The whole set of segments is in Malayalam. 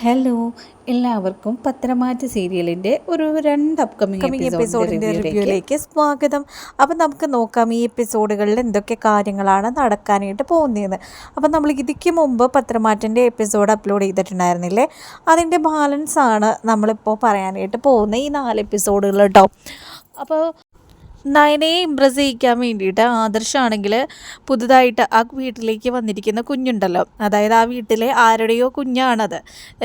ഹലോ എല്ലാവർക്കും പത്രമാറ്റ് സീരിയലിന്റെ ഒരു രണ്ട് അപ്കമിംഗ് കമ്മിങ് എപ്പിസോഡിന്റെ റിവ്യൂയിലേക്ക് സ്വാഗതം. അപ്പം നമുക്ക് നോക്കാം ഈ എപ്പിസോഡുകളിൽ എന്തൊക്കെ കാര്യങ്ങളാണ് നടക്കാനായിട്ട് പോകുന്നതെന്ന്. അപ്പം നമ്മൾ ഇതിക്ക് മുമ്പ് പത്രമാറ്റിന്റെ എപ്പിസോഡ് അപ്ലോഡ് ചെയ്തിട്ടുണ്ടായിരുന്നില്ലേ? അതിന്റെ ബാലൻസ് ആണ് നമ്മളിപ്പോൾ പറയാനായിട്ട് പോകുന്ന ഈ നാല് എപ്പിസോഡുകൾ കേട്ടോ. അപ്പോൾ നയനയെ ഇമ്പ്രസ് ചെയ്യിക്കാൻ വേണ്ടിയിട്ട് ആദർശാണെങ്കിൽ പുതുതായിട്ട് ആ വീട്ടിലേക്ക് വന്നിരിക്കുന്ന കുഞ്ഞുണ്ടല്ലോ. അതായത് ആ വീട്ടിലെ ആരുടെയോ കുഞ്ഞാണത്.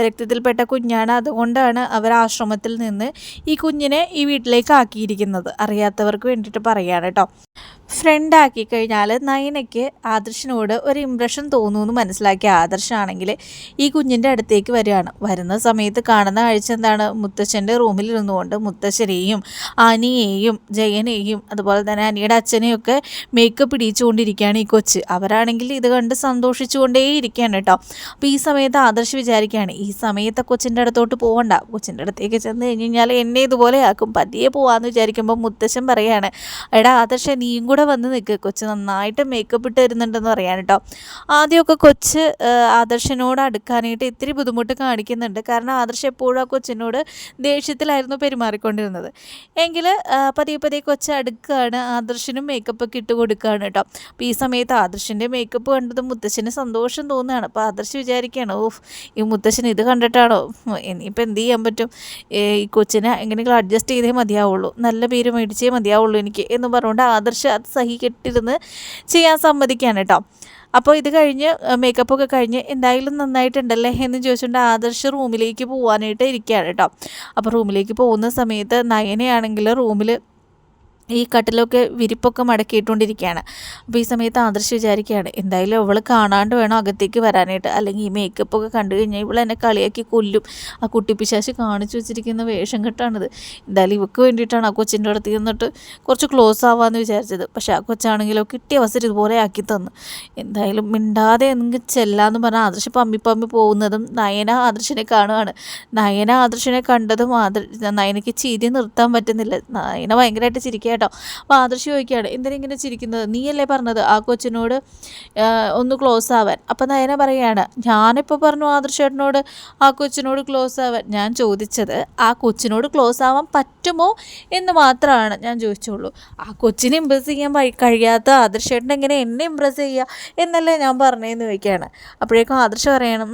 രക്തത്തിൽപ്പെട്ട കുഞ്ഞാണ്. അതുകൊണ്ടാണ് അവർ ആശ്രമത്തിൽ നിന്ന് ഈ കുഞ്ഞിനെ ഈ വീട്ടിലേക്ക് ആക്കിയിരിക്കുന്നത്. അറിയാത്തവർക്ക് വേണ്ടിയിട്ട് പറയാണ് കേട്ടോ. ഫ്രണ്ട് ആക്കി കഴിഞ്ഞാൽ നയനയ്ക്ക് ആദർശിനോട് ഒരു ഇമ്പ്രഷൻ തോന്നുമെന്ന് മനസ്സിലാക്കിയ ആദർശാണെങ്കിൽ ഈ കുഞ്ഞിന്റെ അടുത്തേക്ക് വരികയാണ്. വരുന്ന സമയത്ത് കാണുന്ന കാഴ്ച എന്താണ്? മുത്തശ്ശന്റെ റൂമിൽ ഇരുന്നുകൊണ്ട് മുത്തശ്ശനെയും അനിയെയും ജയനെയും അതുപോലെ തന്നെ അനിയുടെ അച്ഛനെയൊക്കെ മേക്കപ്പ് ഇടിച്ചുകൊണ്ടിരിക്കുകയാണ് ഈ കൊച്ച്. അവരാണെങ്കിൽ ഇത് കണ്ട് സന്തോഷിച്ചുകൊണ്ടേ ഇരിക്കുകയാണ് കേട്ടോ. അപ്പോൾ ഈ സമയത്ത് ആദർശ് വിചാരിക്കുകയാണ് ഈ സമയത്ത് കൊച്ചിന്റെ അടുത്തോട്ട് പോകണ്ട കൊച്ചിന്റെ അടുത്തേക്ക് ചെന്ന് കഴിഞ്ഞ് കഴിഞ്ഞാൽ എന്നെ ഇതുപോലെ ആക്കും. പതിയെ പോവാന്ന് വിചാരിക്കുമ്പോൾ മുത്തശ്ശൻ പറയുകയാണ് എടാ ആദർശ നീയും കൂടെ വന്ന് നിൽക്കുക കൊച്ച് നന്നായിട്ട് മേക്കപ്പ് ഇട്ട് തരുന്നുണ്ടെന്ന് പറയാൻ കേട്ടോ ആദ്യമൊക്കെ കൊച്ച് ആദർശനോട് അടുക്കാനായിട്ട് ഇത്തിരി ബുദ്ധിമുട്ട് കാണിക്കുന്നുണ്ട്. കാരണം ആദർശ് എപ്പോഴും ആ കൊച്ചിനോട് ദേഷ്യത്തിലായിരുന്നു പെരുമാറിക്കൊണ്ടിരുന്നത്. എങ്കിൽ പതിയെ പതിയെ കൊച്ച് അടുക്കുകയാണ് ആദർശനും മേക്കപ്പ് ഒക്കെ ഇട്ട് കൊടുക്കുകയാണ് കേട്ടോ അപ്പോൾ ഈ സമയത്ത് ആദർശിന്റെ മേക്കപ്പ് കണ്ടത് മുത്തശ്ശന് സന്തോഷം തോന്നുകയാണ്. അപ്പോൾ ആദർശ് വിചാരിക്കുകയാണ് ഓഫ് ഈ മുത്തശ്ശൻ ഇത് കണ്ടിട്ടാണോ? ഇനിയിപ്പോൾ എന്ത് ചെയ്യാൻ പറ്റും? ഈ കൊച്ചിനെ എങ്ങനെയെങ്കിലും അഡ്ജസ്റ്റ് ചെയ്തേ മതിയാവുള്ളൂ. നല്ല പേര് മേടിച്ചേ മതിയാവുള്ളൂ എനിക്ക്. എന്ന് പറഞ്ഞുകൊണ്ട് ആദർശ് സഹി കെട്ടിരുന്ന് ചെയ്യാൻ സമ്മതിക്കുകയാണ് കേട്ടോ അപ്പോൾ ഇത് കഴിഞ്ഞ് മേക്കപ്പൊക്കെ കഴിഞ്ഞ് എന്തായാലും നന്നായിട്ടുണ്ടല്ലേ എന്ന് ചോദിച്ചുകൊണ്ട് ആദർശ് റൂമിലേക്ക് പോകാനായിട്ട് ഇരിക്കുകയാണ് കേട്ടോ അപ്പോൾ റൂമിലേക്ക് പോകുന്ന സമയത്ത് നയനയാണെങ്കിൽ റൂമിൽ ഈ കട്ടിലൊക്കെ വിരിപ്പൊക്കെ മടക്കിയിട്ടുകൊണ്ടിരിക്കുകയാണ് അപ്പോൾ ഈ സമയത്ത് ആദർശ് വിചാരിക്കുകയാണ് എന്തായാലും അവൾ കാണാണ്ട് വേണം അകത്തേക്ക് വരാനായിട്ട്. അല്ലെങ്കിൽ ഈ മേക്കപ്പൊക്കെ കണ്ടു കഴിഞ്ഞാൽ ഇവൾ എന്നെ കളിയാക്കി കൊല്ലും. ആ കുട്ടിപ്പിശാശ് കാണിച്ചു വെച്ചിരിക്കുന്ന വേഷം കെട്ടാണിത്. എന്തായാലും ഇവക്ക് വേണ്ടിയിട്ടാണ് ആ കൊച്ചിന്റെ അടുത്ത് നിന്നിട്ട് കുറച്ച് ക്ലോസ് ആവാമെന്ന് വിചാരിച്ചത്. പക്ഷേ ആ കൊച്ചാണെങ്കിലോ കിട്ടിയ അവസരം ഇതുപോലെ ആക്കി തന്നു. എന്തായാലും മിണ്ടാതെ എന്തെങ്കിലും ചെല്ലാന്ന് പറഞ്ഞാൽ ആദർശ് പമ്മി പമ്മി പോകുന്നതും നയന ആദർശിനെ കാണുകയാണ് നയന ആദർശിനെ കണ്ടതും ആദർ നയനയ്ക്ക് ചിരി നിർത്താൻ പറ്റുന്നില്ല. നയന ഭയങ്കരമായിട്ട് ചിരിക്കുക കേട്ടോ. അപ്പോൾ ആദർശ് ചോദിക്കുകയാണ് എന്തിനാ ഇങ്ങനെ ചിരിക്കുന്നത്? നീയല്ലേ പറഞ്ഞത്? ആ കൊച്ചിനോട് ഒന്ന് ക്ലോസ് ആവാൻ. അപ്പം നയന പറയുകയാണ് ഞാനിപ്പോൾ പറഞ്ഞു ആദർശേട്ടനോട് ആ കൊച്ചിനോട് ക്ലോസ് ആവാൻ. ഞാൻ ചോദിച്ചത് ആ കൊച്ചിനോട് ക്ലോസ് ആവാൻ പറ്റുമോ എന്ന് മാത്രമാണ് ഞാൻ ചോദിച്ചുള്ളൂ. ആ കൊച്ചിനെ ഇമ്പ്രസ് ചെയ്യാൻ കഴിയാത്ത ആദർശേട്ടൻ എങ്ങനെ എന്നെ ഇമ്പ്രസ് ചെയ്യുക എന്നല്ലേ ഞാൻ പറഞ്ഞതെന്ന് ചോദിക്കുകയാണ്. അപ്പോഴേക്കും ആദർശ പറയണം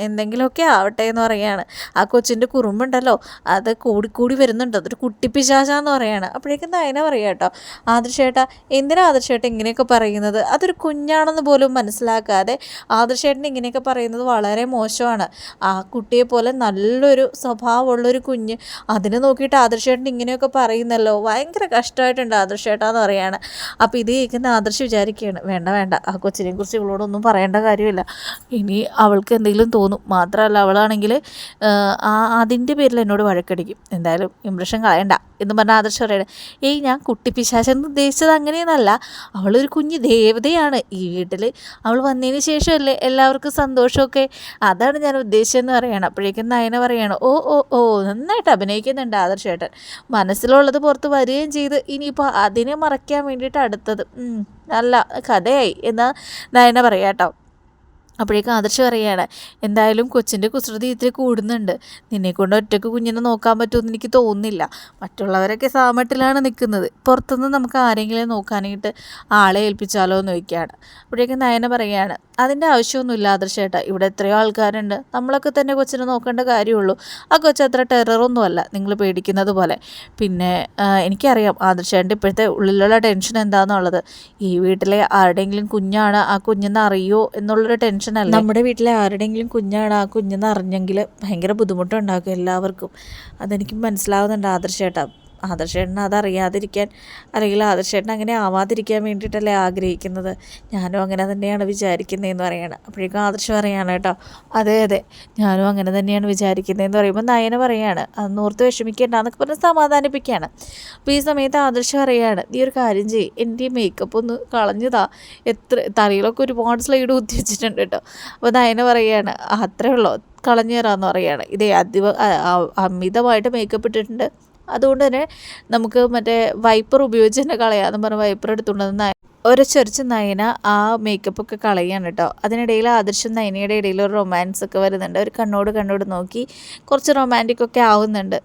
എന്തെങ്കിലുമൊക്കെ ആവട്ടെ എന്ന് പറയുകയാണ്. ആ കൊച്ചിന്റെ കുറുമ്പുണ്ടല്ലോ അത് കൂടിക്കൂടി വരുന്നുണ്ട്. അതൊരു കുട്ടിപ്പിശാചാന്ന് പറയുകയാണ്. അപ്പോഴേക്കും നയന പറയാം കേട്ടോ. ആദർശേട്ട എന്തിനാ ആദർശേട്ട ഇങ്ങനെയൊക്കെ പറയുന്നത്? അതൊരു കുഞ്ഞാണെന്ന് പോലും മനസ്സിലാക്കാതെ ആദർശേട്ടൻ ഇങ്ങനെയൊക്കെ പറയുന്നത് വളരെ മോശമാണ്. ആ കുട്ടിയെ പോലെ നല്ലൊരു സ്വഭാവമുള്ളൊരു കുഞ്ഞ് അതിനെ നോക്കിയിട്ട് ആദർശേട്ടൻ ഇങ്ങനെയൊക്കെ പറയുന്നല്ലോ. ഭയങ്കര കഷ്ടമായിട്ടുണ്ട് ആദർശേട്ടാന്ന് പറയാണ്. അപ്പോൾ ഇത് കേൾക്കുന്ന ആദർശ് വിചാരിക്കുകയാണ് വേണ്ട വേണ്ട ആ കൊച്ചിനെ കുറിച്ച് ഇവളോടൊന്നും പറയേണ്ട കാര്യമില്ല. ഇനി അവൾക്ക് എന്തെങ്കിലും തോന്നും. മാത്രമല്ല അവളാണെങ്കിൽ ആ അതിന്റെ പേരിൽ എന്നോട് വഴക്കടിക്കും. എന്തായാലും ഇംപ്രഷൻ കളയണ്ട. എന്ന് പറഞ്ഞാൽ ആദർശ് പറയണേ ഏയ് ഞാൻ കുട്ടിപ്പിശാചെന്ന് ഉദ്ദേശിച്ചത് അങ്ങനെയൊന്നല്ല. അവളൊരു കുഞ്ഞ് ദേവതയാണ്. ഈ വീട്ടിൽ അവൾ വന്നതിന് ശേഷമല്ലേ എല്ലാവർക്കും സന്തോഷമൊക്കെ? അതാണ് ഞാൻ ഉദ്ദേശിച്ചതെന്ന് പറയണം. അപ്പോഴേക്കും നയന പറയണം ഓ ഓ ഓ നന്നായിട്ട് അഭിനയിക്കുന്നുണ്ട് ആദർശേട്ടൻ മനസ്സിലുള്ളത് പുറത്ത് വരികയും ചെയ്ത്. ഇനിയിപ്പോൾ അതിനെ മറയ്ക്കാൻ വേണ്ടിയിട്ട് അടുത്തത് നല്ല കഥയായി എന്ന് നയന പറയാം കേട്ടോ അപ്പോഴേക്കും ആദർശ് പറയുകയാണ് എന്തായാലും കൊച്ചിന്റെ കുസൃതി ഇത്തിരി കൂടുന്നുണ്ട്. നിന്നെക്കൊണ്ട് ഒറ്റയ്ക്ക് കുഞ്ഞിനെ നോക്കാൻ പറ്റുമെന്ന് എനിക്ക് തോന്നുന്നില്ല. മറ്റുള്ളവരൊക്കെ സാമട്ടിലാണ് നിൽക്കുന്നത്. പുറത്തുനിന്ന് നമുക്ക് ആരെങ്കിലും നോക്കാനായിട്ട് ആളെ ഏൽപ്പിച്ചാലോ എന്ന് ചോദിക്കുകയാണ്. അപ്പോഴേക്കും നയന പറയുകയാണ് അതിന്റെ ആവശ്യമൊന്നുമില്ല ആദർശേട്ടാ. ഇവിടെ എത്രയോ ആൾക്കാരുണ്ട്. നമ്മളൊക്കെ തന്നെ കൊച്ചിനെ നോക്കേണ്ട കാര്യമുള്ളൂ. ആ കൊച്ചു അത്ര ടെററൊന്നുമല്ല നിങ്ങൾ പേടിക്കുന്നത് പോലെ. പിന്നെ എനിക്കറിയാം ആദർശേട്ടന്റെ ഇപ്പോഴത്തെ ഉള്ളിലുള്ള ടെൻഷൻ എന്താണെന്നുള്ളത് ഈ വീട്ടിലെ ആരുടെയെങ്കിലും കുഞ്ഞാണ് ആ കുഞ്ഞെന്ന് അറിയോ എന്നുള്ളൊരു ടെൻഷനല്ല? നമ്മുടെ വീട്ടിലെ ആരുടെയെങ്കിലും കുഞ്ഞാണ് ആ കുഞ്ഞെന്ന് അറിഞ്ഞെങ്കിൽ ഭയങ്കര ബുദ്ധിമുട്ടുണ്ടാക്കും എല്ലാവർക്കും. അതെനിക്ക് മനസ്സിലാവുന്നുണ്ട് ആദർശേട്ടാ. ആദർശേട്ടൻ അതറിയാതിരിക്കാൻ അല്ലെങ്കിൽ ആദർശേട്ടൻ അങ്ങനെ ആവാതിരിക്കാൻ വേണ്ടിയിട്ടല്ലേ ആഗ്രഹിക്കുന്നത്. ഞാനും അങ്ങനെ തന്നെയാണ് വിചാരിക്കുന്നതെന്ന് പറയുകയാണ് അപ്പോഴേക്കും ആദർശം പറയാണ് കേട്ടോ അതെ അതെ ഞാനും അങ്ങനെ തന്നെയാണ് വിചാരിക്കുന്നതെന്ന് പറയുമ്പോൾ നയന പറയാണ് അത് നോർത്ത് വിഷമിക്കേണ്ട എന്നൊക്കെ പറഞ്ഞ് സമാധാനിപ്പിക്കുകയാണ്. അപ്പോൾ ഈ സമയത്ത് ആദർശം പറയാണ് നീ ഒരു കാര്യം ചെയ്യും എന്റെ മേക്കപ്പ് ഒന്ന് കളഞ്ഞതാ എത്ര തലയിലൊക്കെ ഒരുപാട് സ്ലൈഡ് കുത്തി കേട്ടോ. അപ്പോൾ നയന പറയുകയാണ് അത്രേ ഉള്ളൂ കളഞ്ഞു തരാമെന്ന് പറയുകയാണ് ഇതേ അധികം അമിതമായിട്ട് മേക്കപ്പ് ഇട്ടിട്ടുണ്ട്. അതുകൊണ്ട് തന്നെ നമുക്ക് മറ്റേ വൈപ്പർ ഉപയോഗിച്ച് തന്നെ കളയാമെന്ന് പറഞ്ഞ് വൈപ്പർ എടുത്തുകൊണ്ടുവന്ന് ഒരച്ചൊരച്ച് നയന ആ മേക്കപ്പ് ഒക്കെ കളയാണ് കേട്ടോ അതിനിടയിൽ ആദർശം നയനയുടെ ഇടയിൽ ഒരു റൊമാൻസ് ഒക്കെ വരുന്നുണ്ട്. ഒരു കണ്ണോട് കണ്ണോട് നോക്കി കുറച്ച് റൊമാന്റിക് ഒക്കെ ആവുന്നുണ്ട്.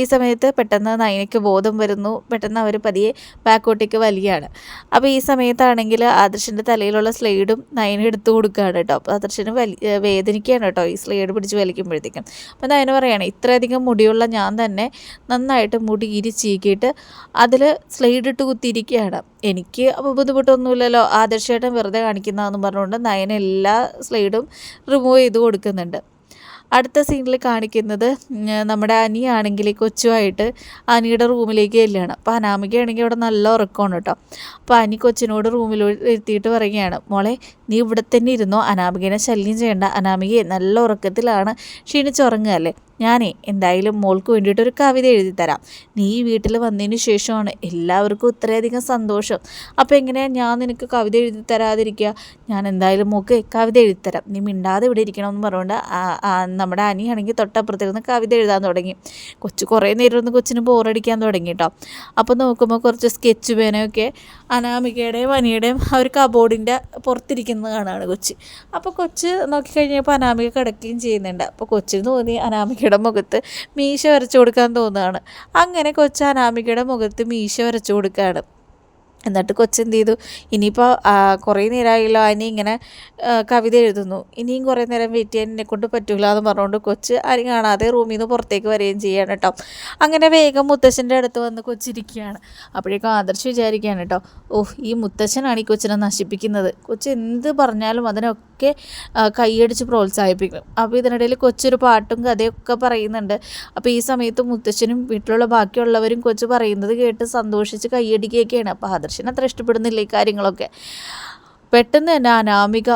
ഈ സമയത്ത് പെട്ടെന്ന് നയനയ്ക്ക് ബോധം വരുന്നു. പെട്ടെന്ന് അവർ പതിയെ ബാക്കോട്ടേക്ക് വലിയാണ്. അപ്പോൾ ഈ സമയത്താണെങ്കിൽ ആദർശിന്റെ തലയിലുള്ള സ്ലൈഡും നയന എടുത്തു കൊടുക്കുകയാണ് കേട്ടോ. അപ്പോൾ ആദർശന് വലി വേദനിക്കുകയാണ് കേട്ടോ ഈ സ്ലൈഡ് പിടിച്ച് വലിക്കുമ്പോഴത്തേക്കും. അപ്പോൾ നയന പറയുകയാണ് ഇത്രയധികം മുടിയുള്ള ഞാൻ തന്നെ നന്നായിട്ട് മുടി ഇരിച്ചീക്കിയിട്ട് അതിൽ സ്ലൈഡ് ഇട്ട് കുത്തിയിരിക്കുകയാണ്. എനിക്ക് അപ്പോൾ ബുദ്ധിമുട്ടൊന്നുമില്ലല്ലോ. ആദർശേട്ടൻ വെറുതെ കാണിക്കുന്നതെന്ന് പറഞ്ഞുകൊണ്ട് നയന എല്ലാ സ്ലൈഡും റിമൂവ് ചെയ്ത് കൊടുക്കുന്നുണ്ട്. അടുത്ത സീനിൽ കാണിക്കുന്നത് നമ്മുടെ അനിയാണെങ്കിൽ കൊച്ചുമായിട്ട് അനിയുടെ റൂമിലേക്ക് ചെല്ലുകയാണ് അപ്പോൾ അനാമികയാണെങ്കിൽ അവിടെ നല്ല ഉറക്കമാണ് കേട്ടോ. അപ്പോൾ അനി കൊച്ചിനോട് റൂമിൽ എത്തിയിട്ട് പറയുകയാണ് മോളെ നീ ഇവിടെ തന്നെ ഇരുന്നോ. അനാമികനെ ശല്യം ചെയ്യേണ്ട. അനാമികയെ നല്ല ഉറക്കത്തിലാണ്. ക്ഷീണിച്ചുറങ്ങുകയല്ലേ ഞാനേ എന്തായാലും മോൾക്ക് വേണ്ടിയിട്ട് ഒരു കവിത എഴുതി തരാം നീ വീട്ടിൽ വന്നതിന് ശേഷമാണ് എല്ലാവർക്കും ഇത്രയധികം സന്തോഷം. അപ്പോൾ എങ്ങനെയാണ് ഞാൻ നിനക്ക് കവിത എഴുതി തരാതിരിക്കുക ഞാൻ എന്തായാലും മോൾക്ക് കവിത എഴുതി തരാം നീ മിണ്ടാതെ ഇവിടെ ഇരിക്കണമെന്ന് പറഞ്ഞുകൊണ്ട് നമ്മുടെ അനിയാണെങ്കിൽ തൊട്ടപ്പുറത്തിരുന്ന് കവിത എഴുതാൻ തുടങ്ങി. കൊച്ചു കുറേ നേരം ഒന്ന് കൊച്ചിന് ബോറടിക്കാൻ തുടങ്ങി കേട്ടോ അപ്പോൾ നോക്കുമ്പോൾ കുറച്ച് സ്കെച്ച് പേനയൊക്കെ അനാമികയുടെയും അനിയുടെയും ആ ഒരു കബോർഡിന്റെ പുറത്തിരിക്കുന്നത് കാണാണ് കൊച്ച്. അപ്പോൾ കൊച്ച് നോക്കിക്കഴിഞ്ഞപ്പോൾ അനാമിക കിടക്കുകയും ചെയ്യുന്നുണ്ട്. അപ്പോൾ കൊച്ചിന് തോന്നി അനാമികയുടെ മുഖത്ത് മീശ വരച്ചു കൊടുക്കാൻ തോന്നുകയാണ്. അങ്ങനെ കൊച്ച് അനാമികയുടെ മുഖത്ത് മീശ വരച്ചു കൊടുക്കുകയാണ്. എന്നിട്ട് കൊച്ചെന്ത് ചെയ്തു ഇനിയിപ്പോൾ കുറേ നേരമായല്ലോ അനി ഇങ്ങനെ കവിത എഴുതുന്നു. ഇനിയും കുറേ നേരം വെയിറ്റ് ചെയ്യാൻ എന്നെ കൊണ്ട് പറ്റൂല എന്ന് പറഞ്ഞുകൊണ്ട് കൊച്ച് ആരും കാണാതെ റൂമിൽ നിന്ന് പുറത്തേക്ക് വരികയും ചെയ്യാണ് കേട്ടോ അങ്ങനെ വേഗം മുത്തശ്ശന്റെ അടുത്ത് വന്ന് കൊച്ചിരിക്കുകയാണ്. അപ്പോഴേക്കും ആദർശ് വിചാരിക്കുകയാണ് കേട്ടോ ഓഹ് ഈ മുത്തശ്ശനാണ് ഈ കൊച്ചിനെ നശിപ്പിക്കുന്നത്. കൊച്ച് എന്ത് പറഞ്ഞാലും അതിനൊക്കെ കൈയടിച്ച് പ്രോത്സാഹിപ്പിക്കും. അപ്പോൾ ഇതിനിടയിൽ കൊച്ചൊരു പാട്ടും കഥയൊക്കെ പറയുന്നുണ്ട്. അപ്പോൾ ഈ സമയത്ത് മുത്തശ്ശനും വീട്ടിലുള്ള ബാക്കിയുള്ളവരും കൊച്ച് പറയുന്നത് കേട്ട് സന്തോഷിച്ച് കൈയടിക്കുകയൊക്കെയാണ്. അപ്പോൾ ആദർശ് ദർശനം അത്ര ഇഷ്ടപ്പെടുന്നില്ല ഈ കാര്യങ്ങളൊക്കെ. പെട്ടെന്ന് തന്നെ അനാമിക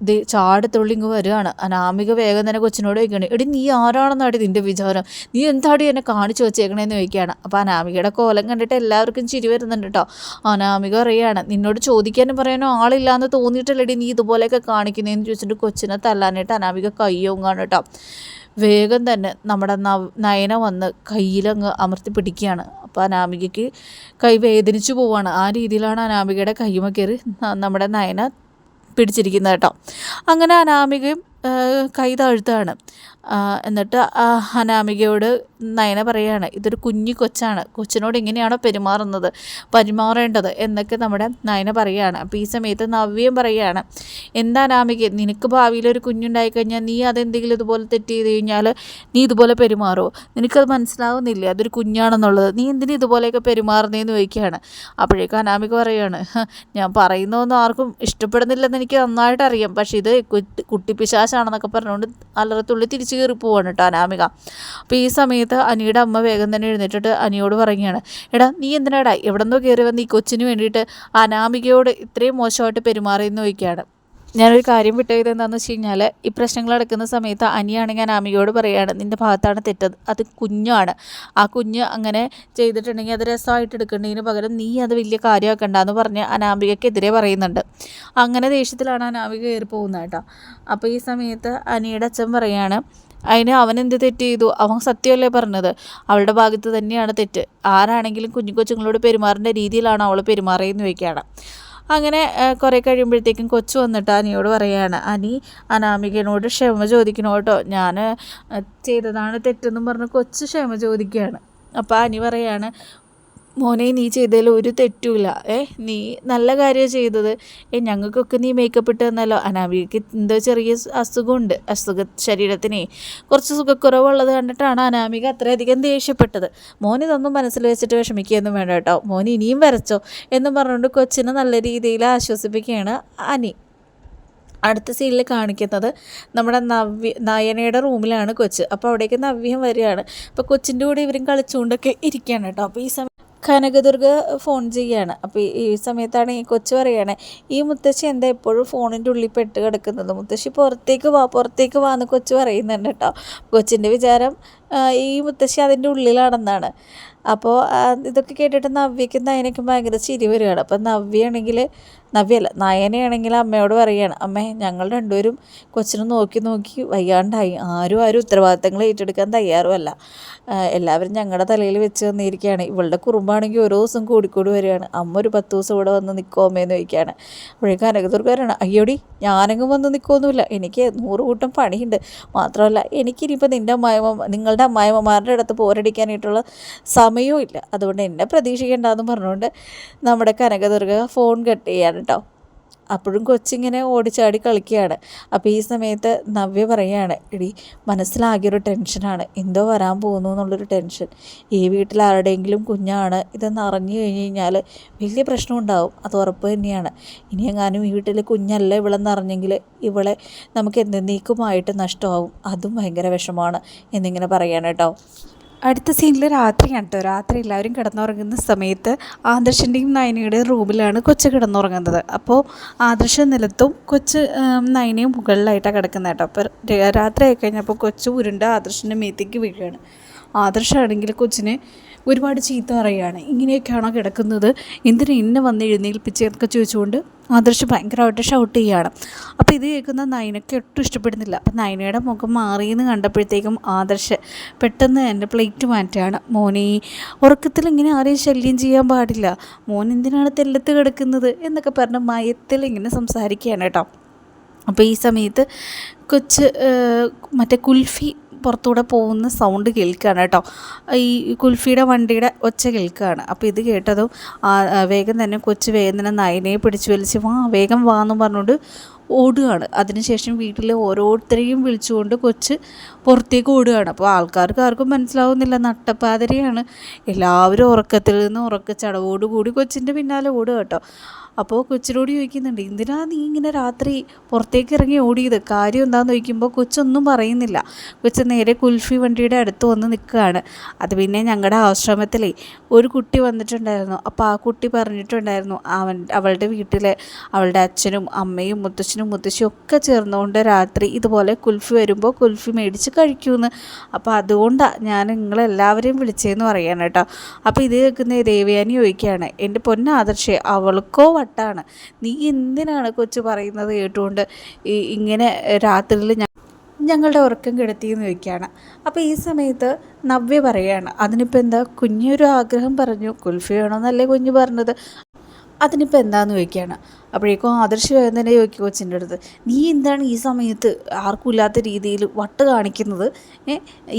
ഇത് ചാടത്തുള്ളിങ്ങ് വരികയാണ്. അനാമിക വേഗം തന്നെ കൊച്ചിനോട് ചോദിക്കുകയാണ് എടി നീ ആരാണെന്നാടി നിന്റെ വിചാരം? നീ എന്താടി എന്നെ കാണിച്ചു വെച്ചേക്കണേന്ന് ചോദിക്കുകയാണ്. അപ്പോൾ അനാമികയുടെ കോലം കണ്ടിട്ട് എല്ലാവർക്കും ചിരി വരുന്നുണ്ട് കേട്ടോ അനാമിക പറയുകയാണ് നിന്നോട് ചോദിക്കാനും പറയാനോ ആളില്ലാന്ന് തോന്നിയിട്ടല്ലേടി നീ ഇതുപോലെയൊക്കെ കാണിക്കുന്നതെന്ന് ചോദിച്ചിട്ട് കൊച്ചിനെ തല്ലാനായിട്ട് അനാമിക കയ്യോങ്ങാണ് കേട്ടോ വേഗം തന്നെ നമ്മുടെ നയന വന്ന് കയ്യിലങ്ങ് അമർത്തി പിടിക്കുകയാണ്. അപ്പോൾ അനാമികയ്ക്ക് കൈ വേദനിച്ചു പോവാണ്. ആ രീതിയിലാണ് അനാമികയുടെ കൈമ കയറി നമ്മുടെ നയന പിടിച്ചിരിക്കുന്നത് കേട്ടോ. അങ്ങനെ അനാമികയും കൈ താഴ്ത്താണ് എന്നിട്ട് അനാമികയോട് നയന പറയാണ് ഇതൊരു കുഞ്ഞു കൊച്ചാണ്. കൊച്ചിനോട് എങ്ങനെയാണോ പെരുമാറുന്നത് പെരുമാറേണ്ടത് എന്നൊക്കെ നമ്മുടെ നയന പറയുകയാണ്. അപ്പോൾ ഈ സമയത്ത് നവ്യം പറയുകയാണ് എന്താ അനാമിക നിനക്ക് ഭാവിയിൽ ഒരു കുഞ്ഞുണ്ടായി കഴിഞ്ഞാൽ നീ അതെന്തെങ്കിലും ഇതുപോലെ തെറ്റ് ചെയ്ത് കഴിഞ്ഞാൽ നീ ഇതുപോലെ പെരുമാറുമോ നിനക്കത് മനസ്സിലാവുന്നില്ലേ? അതൊരു കുഞ്ഞാണെന്നുള്ളത്. നീ എന്തിനു ഇതുപോലെയൊക്കെ പെരുമാറുന്നതെന്ന് ചോദിക്കുകയാണ്. അപ്പോഴേക്കും അനാമിക പറയുകയാണ് ഞാൻ പറയുന്നതൊന്നും ആർക്കും ഇഷ്ടപ്പെടുന്നില്ലെന്ന് എനിക്ക് നന്നായിട്ട് അറിയാം പക്ഷേ ഇത് കുട്ടി പിശാശാണെന്നൊക്കെ പറഞ്ഞുകൊണ്ട് അലറത്തുള്ളി തിരിച്ച് തിരിച്ചു കയറി പോവാണ് കേട്ടോ അനാമിക അപ്പോൾ ഈ സമയത്ത് അനിയുടെ അമ്മ വേഗം തന്നെ എഴുന്നേറ്റിട്ട് അനിയോട് പറയുകയാണ് എടാ നീ എന്തിനാടാ എവിടെ നിന്നോ കയറി വന്ന് ഈ കൊച്ചിന് വേണ്ടിയിട്ട് അനാമികയോട് ഇത്രയും മോശമായിട്ട് പെരുമാറിയെന്ന് ചോദിക്കുകയാണ്? ഞാനൊരു കാര്യം വിട്ടുപോയത് എന്താണെന്ന് വെച്ച് കഴിഞ്ഞാൽ ഈ പ്രശ്നങ്ങൾ നടക്കുന്ന സമയത്ത് അനിയാണെങ്കിൽ അമ്മയോട് പറയുകയാണ് നിന്റെ ഭാഗത്താണ് തെറ്റത്. അത് കുഞ്ഞാണ് ആ കുഞ്ഞ് അങ്ങനെ ചെയ്തിട്ടുണ്ടെങ്കിൽ അത് രസമായിട്ട് എടുക്കേണ്ടതിന് പകരം നീ അത് വലിയ കാര്യമാക്കണ്ട എന്ന് പറഞ്ഞ് അനാമികയ്ക്കെതിരെ പറയുന്നുണ്ട്. അങ്ങനെ ദേഷ്യത്തിലാണ് അനാമിക കയറി പോകുന്നത് കേട്ടോ. അപ്പോൾ ഈ സമയത്ത് അനിയുടെ അച്ഛൻ പറയുകയാണ് അതിന് അവൻ എന്ത് തെറ്റ് ചെയ്തു? അവൻ സത്യമല്ലേ പറഞ്ഞത്? അവളുടെ ഭാഗത്ത് തന്നെയാണ് തെറ്റ്. ആരാണെങ്കിലും കുഞ്ഞു കൊച്ചുങ്ങളോട് പെരുമാറേണ്ട രീതിയിലാണ് അവൾ പെരുമാറിയെന്ന് വയ്ക്കുകയാണ് അങ്ങനെ കുറേ കഴിയുമ്പോഴത്തേക്കും കൊച്ചു വന്നിട്ട് അനിയോട് പറയുകയാണ് അനി അനാമികനോട് ക്ഷമ ചോദിക്കണോ കേട്ടോ. ഞാൻ ചെയ്തതാണ് തെറ്റെന്നും പറഞ്ഞ് കൊച്ചു ക്ഷമ ചോദിക്കുകയാണ്. അപ്പോൾ അനി പറയാണ് മോനെ നീ ചെയ്തതിൽ ഒരു തെറ്റുമില്ല. ഏ നീ നല്ല കാര്യം ചെയ്തത്. ഏ ഞങ്ങൾക്കൊക്കെ നീ മേക്കപ്പ് ഇട്ട് തന്നല്ലോ. അനാമികയ്ക്ക് എന്തോ ചെറിയ അസുഖമുണ്ട്. അസുഖ ശരീരത്തിനെ കുറച്ച് സുഖക്കുറവുള്ളത് കണ്ടിട്ടാണ് അനാമിക അത്രയധികം ദേഷ്യപ്പെട്ടത്. മോൻ ഇതൊന്നും മനസ്സിൽ വെച്ചിട്ട് വിഷമിക്കുകയൊന്നും വേണ്ട കേട്ടോ. മോൻ ഇനിയും വരച്ചോ എന്നും പറഞ്ഞുകൊണ്ട് കൊച്ചിനെ നല്ല രീതിയിൽ ആശ്വസിപ്പിക്കുകയാണ് അനി. അടുത്ത സീനിൽ കാണിക്കുന്നത് നമ്മുടെ നവ്യ നയനയുടെ റൂമിലാണ് കൊച്ച്. അപ്പോൾ അവിടേക്ക് നവ്യം വരികയാണ്. അപ്പോൾ കൊച്ചിന്റെ കൂടെ ഇവരും കളിച്ചുകൊണ്ടൊക്കെ ഇരിക്കുകയാണ് കേട്ടോ. അപ്പോൾ ഈ സമയം കനകദുർഗ ഫോൺ ചെയ്യാണ്. അപ്പോൾ ഈ സമയത്താണ് ഈ കൊച്ചു പറയണേ ഈ മുത്തശ്ശി എന്താ എപ്പോഴും ഫോണിന്റെ ഉള്ളിൽ പെട്ട് കിടക്കുന്നത്? മുത്തശ്ശി പുറത്തേക്ക് വാ പുറത്തേക്ക് വാ എന്ന് കൊച്ചു പറയുന്നുണ്ട് കേട്ടോ. കൊച്ചിന്റെ വിചാരം ഈ മുത്തശ്ശി അതിന്റെ ഉള്ളിലാണെന്നാണ്. അപ്പോൾ ഇതൊക്കെ കേട്ടിട്ട് നവ്യയ്ക്കും നയനയ്ക്കും ഭയങ്കര ചിരി വരികയാണ്. അപ്പം നവ്യയാണെങ്കിൽ നവ്യല്ല നയനയാണെങ്കിൽ അമ്മയോട് പറയുകയാണ് അമ്മേ ഞങ്ങൾ രണ്ടുപേരും കൊച്ചിനെ നോക്കി നോക്കി വയ്യാണ്ടായി. ആരും ആരും ഉത്തരവാദിത്തങ്ങൾ ഏറ്റെടുക്കാൻ തയ്യാറുമല്ല. എല്ലാവരും ഞങ്ങളുടെ തലയിൽ വെച്ച് തന്നിരിക്കുകയാണ് ഇവളുടെ കുറുമ്പാണെങ്കിൽ ഓരോ ദിവസം കൂടിക്കൂടി വരികയാണ്. അമ്മ ഒരു പത്ത് ദിവസം ഇവിടെ വന്ന് നിൽക്കുമോ അമ്മയെന്ന് ചോദിക്കുകയാണ്. അപ്പോഴേക്കും അനകദുർഗാരാണ് അയ്യോടി ഞാനെങ്ങും വന്ന് നിൽക്കുമൊന്നുമില്ല എനിക്ക് നൂറ് കൂട്ടം പണിയുണ്ട്. മാത്രമല്ല എനിക്കിനിയിപ്പോൾ നിന്റെ അമ്മായിമ്മ നിങ്ങളുടെ അമ്മായിമ്മമാരുടെ അടുത്ത് പോരടിക്കാനായിട്ടുള്ള സമയവും ഇല്ല. അതുകൊണ്ട് എന്നെ പ്രതീക്ഷിക്കേണ്ടെന്ന് പറഞ്ഞുകൊണ്ട് നമ്മുടെ കനകദുർഗ ഫോൺ കട്ട് ചെയ്യാണ്. കേട്ടോ. അപ്പോഴും കൊച്ചിങ്ങനെ ഓടിച്ചാടി കളിക്കുകയാണ്. അപ്പോൾ ഈ സമയത്ത് നവ്യ പറയുകയാണ് എടി മനസ്സിലാകെ ഒരു ടെൻഷനാണ്. എന്തോ വരാൻ പോകുന്നു എന്നുള്ളൊരു ടെൻഷൻ. ഈ വീട്ടിൽ ആരുടെയെങ്കിലും കുഞ്ഞാണ് ഇതെന്ന് അറിഞ്ഞു കഴിഞ്ഞ് കഴിഞ്ഞാൽ വലിയ പ്രശ്നം ഉണ്ടാവും. അത് ഉറപ്പ് തന്നെയാണ്. ഇനി എങ്ങാനും ഈ വീട്ടിൽ കുഞ്ഞല്ല ഇവളെന്ന് അറിഞ്ഞെങ്കിൽ ഇവളെ നമുക്ക് എന്തെന്നേക്കുമായിട്ട് നഷ്ടമാവും. അതും ഭയങ്കര വിഷമമാണ് എന്നിങ്ങനെ പറയുകയാണ് കേട്ടോ. അടുത്ത സീനിൽ രാത്രിയാണ് കേട്ടോ രാത്രി എല്ലാവരും കിടന്നുറങ്ങുന്ന സമയത്ത് ആദർശിന്റെയും നയനയുടെയും റൂമിലാണ് കൊച്ച് കിടന്നുറങ്ങുന്നത്. അപ്പോൾ ആദർശ നിലത്തും കൊച്ച് നയനയും മുകളിലായിട്ടാണ് കിടക്കുന്നത് കേട്ടോ അപ്പോൾ രാത്രി ആയി കഴിഞ്ഞപ്പോൾ കൊച്ച് ഉരുണ്ട ആദർശിന്റെ മേത്തേക്ക് വീഴുകയാണ്. ആദർശമാണെങ്കിൽ കൊച്ചിനെ ഒരുപാട് ചീത്ത പറയുകയാണ്. ഇങ്ങനെയൊക്കെയാണോ കിടക്കുന്നത്? എന്തിനാ എന്നെ വന്ന് എഴുന്നേൽപ്പിച്ച് എന്നൊക്കെ ചോദിച്ചുകൊണ്ട് ആദർശ് ഭയങ്കരമായിട്ട് ഷൗട്ട് ചെയ്യുകയാണ്. അപ്പോൾ ഇത് കേൾക്കുന്ന നയനയ്ക്ക് ഒട്ടും ഇഷ്ടപ്പെടുന്നില്ല. അപ്പം നയനയുടെ മുഖം മാറിയെന്ന് കണ്ടപ്പോഴത്തേക്കും ആദർശ് പെട്ടെന്ന് എന്റെ പ്ലേറ്റ് മാറ്റുകയാണ്. മോനെ ഉറക്കത്തിൽ ഇങ്ങനെ ആരെയും ശല്യം ചെയ്യാൻ പാടില്ല. മോൻ എന്തിനാണ് തെല്ലത്ത് കിടക്കുന്നത്? എന്നൊക്കെ പറഞ്ഞ് മയത്തിൽ ഇങ്ങനെ സംസാരിക്കുകയാണ് കേട്ടോ. അപ്പോൾ ഈ സമയത്ത് കൊച്ച് മറ്റേ കുൽഫി പുറത്തൂടെ പോകുന്ന സൗണ്ട് കേൾക്കുകയാണ് കേട്ടോ. ഈ കുൽഫിയുടെ വണ്ടിയുടെ ഒച്ച കേൾക്കുകയാണ്. അപ്പോൾ ഇത് കേട്ടതും വേഗം തന്നെ കൊച്ചു വേഗം തന്നെ നയനയെ പിടിച്ച് വലിച്ച് വാ വേഗം വാ എന്ന് പറഞ്ഞുകൊണ്ട് ഓടുകയാണ്. അതിനുശേഷം വീട്ടിൽ ഓരോരുത്തരെയും വിളിച്ചുകൊണ്ട് കൊച്ച് പുറത്തേക്ക് ഓടുകയാണ്. അപ്പോൾ ആൾക്കാർക്ക് ആർക്കും മനസ്സിലാവുന്നില്ല. നട്ടപ്പാതിരയാണ്. എല്ലാവരും ഉറക്കത്തിൽ നിന്ന് ഉറക്കച്ചടവോടുകൂടി കൊച്ചിന്റെ പിന്നാലെ ഓടുക കേട്ടോ. അപ്പോൾ കൊച്ചിനോട് ചോദിക്കുന്നുണ്ട് എന്തിനാ നീ ഇങ്ങനെ രാത്രി പുറത്തേക്ക് ഇറങ്ങി ഓടിയത്? കാര്യം എന്താണെന്ന് ചോദിക്കുമ്പോൾ കൊച്ചൊന്നും പറയുന്നില്ല. കൊച്ച് നേരെ കുൽഫി വണ്ടിയുടെ അടുത്ത് വന്ന് നിൽക്കുകയാണ്. അത് പിന്നെ ഞങ്ങളുടെ ആശ്രമത്തിലെ ഒരു കുട്ടി വന്നിട്ടുണ്ടായിരുന്നു. അപ്പോൾ ആ കുട്ടി പറഞ്ഞിട്ടുണ്ടായിരുന്നു അവൻ അവളുടെ വീട്ടിലെ അവളുടെ അച്ഛനും അമ്മയും മുത്തച്ഛനും മുത്തശ്ശിയും ഒക്കെ ചേർന്നുകൊണ്ട് രാത്രി ഇതുപോലെ കുൽഫി വരുമ്പോൾ കുൽഫി മേടിച്ച് കഴിക്കുമെന്ന് അപ്പോൾ അതുകൊണ്ടാണ് ഞാൻ നിങ്ങളെല്ലാവരെയും വിളിച്ചതെന്ന് പറയാൻ കേട്ടോ. അപ്പോൾ ഇത് കേൾക്കുന്ന ദേവയാനി ചോദിക്കുകയാണ് എന്റെ പൊന്നാദർശേ അവൾക്കോ വട്ടാണ്. നീ എന്തിനാണ് കൊച്ചു പറയുന്നത് കേട്ടുകൊണ്ട് ഈ ഇങ്ങനെ രാത്രിയിൽ ഞാൻ ഞങ്ങളുടെ ഉറക്കം കിടത്തിയെന്ന് ചോദിക്കുകയാണ്. അപ്പോൾ ഈ സമയത്ത് നവ്യ പറയുകയാണ് അതിനിപ്പോൾ എന്താ? കുഞ്ഞൊരു ആഗ്രഹം പറഞ്ഞു. കുൽഫി വേണമെന്നല്ലേ കുഞ്ഞ് പറഞ്ഞത്? അതിനിപ്പോൾ എന്താന്ന് ചോദിക്കുകയാണ്. അപ്പോഴേക്കും ആദർശ് വേഗം തന്നെ ചോദിക്കും കൊച്ചിന്റെ അടുത്ത് നീ എന്താണ് ഈ സമയത്ത് ആർക്കും ഇല്ലാത്ത രീതിയിൽ വട്ട് കാണിക്കുന്നത്?